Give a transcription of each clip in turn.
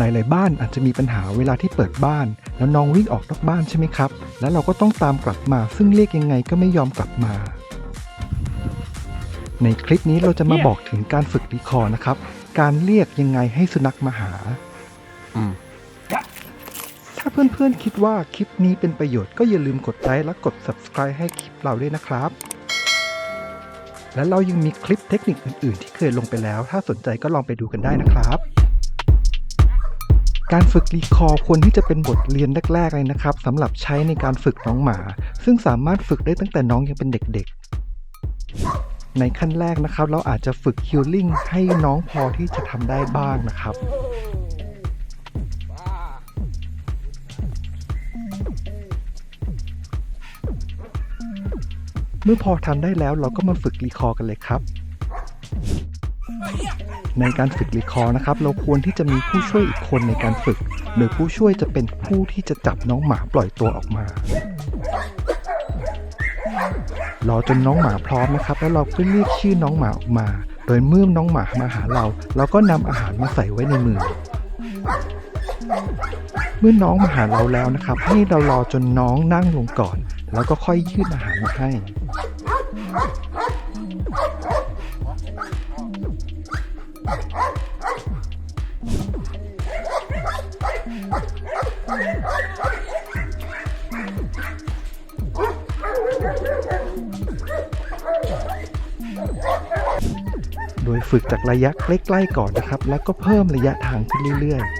หลาย ๆ บ้านอาจจะมีปัญหาเวลาที่เปิดบ้าน แล้วน้องวิ่งออกนอกบ้านใช่ไหมครับ แล้วเราก็ต้องตามกลับมา ซึ่งเรียกยังไงก็ไม่ยอมกลับมา ในคลิปนี้เราจะมาบอกถึงการฝึกรีคอร์นะครับ การเรียกยังไงให้สุนัขมาหาอืมถ้าเพื่อน ๆ คิดว่าคลิปนี้เป็นประโยชน์ก็อย่าลืมกดไลค์และกด subscribe ให้คลิปเราด้วยนะครับ และเรายังมีคลิปเทคนิคอื่น ๆ ที่เคยลงไปแล้ว ถ้าสนใจก็ลองไปดูกันได้นะครับ การฝึกรีคอร์ควรที่จะเป็นบทเรียนแรก ๆ เลยนะครับสำหรับใช้ในการฝึกน้องหมา ซึ่งสามารถฝึกได้ตั้งแต่น้องยังเป็นเด็กๆ ในขั้นแรกนะครับ เราอาจจะฝึกฮิลลิ่งให้น้องพอที่จะทำได้บ้างนะครับเมื่อพอทำได้แล้วเราก็มาฝึกรีคอร์กันเลยครับ ในการฝึกรีคอร์นะครับ เราควรที่จะมีผู้ช่วยอีกคนในการฝึก โดยผู้ช่วยจะเป็นผู้ที่จะจับน้องหมาปล่อยตัวออกมา รอจนน้องหมาพร้อมนะครับ แล้วเราก็เรียกชื่อน้องหมาออกมา โดยเมื่อน้องหมามาหาเรา เราก็นำอาหารมาใส่ไว้ในมือ เมื่อน้องมาหาเราแล้วนะครับ ให้เรารอจนน้องนั่งลงก่อน แล้วก็ค่อยยื่นอาหารมาให้ โดยฝึกจากระยะใกล้ๆก่อนนะครับ แล้วก็เพิ่มระยะทางขึ้นเรื่อยๆ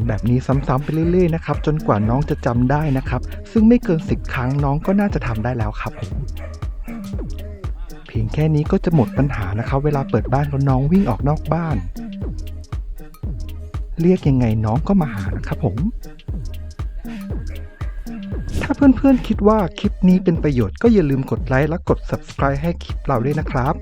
ทำแบบนี้ซ้ำๆไปเรื่อยๆนะครับจนกว่าน้องจะจำได้นะครับ ซึ่งไม่เกินสิบครั้งน้องก็น่าจะทำได้แล้วครับผมเพียงแค่นี้ก็จะหมดปัญหานะครับ เวลาเปิดบ้านแล้วน้องวิ่งออกนอกบ้าน เรียกยังไงน้องก็มาหานะครับผมถ้าเพื่อนๆคิดว่าคลิปนี้เป็นประโยชน์ก็อย่าลืมกดไลค์และกด subscribe ให้คลิปเราด้วยนะครับ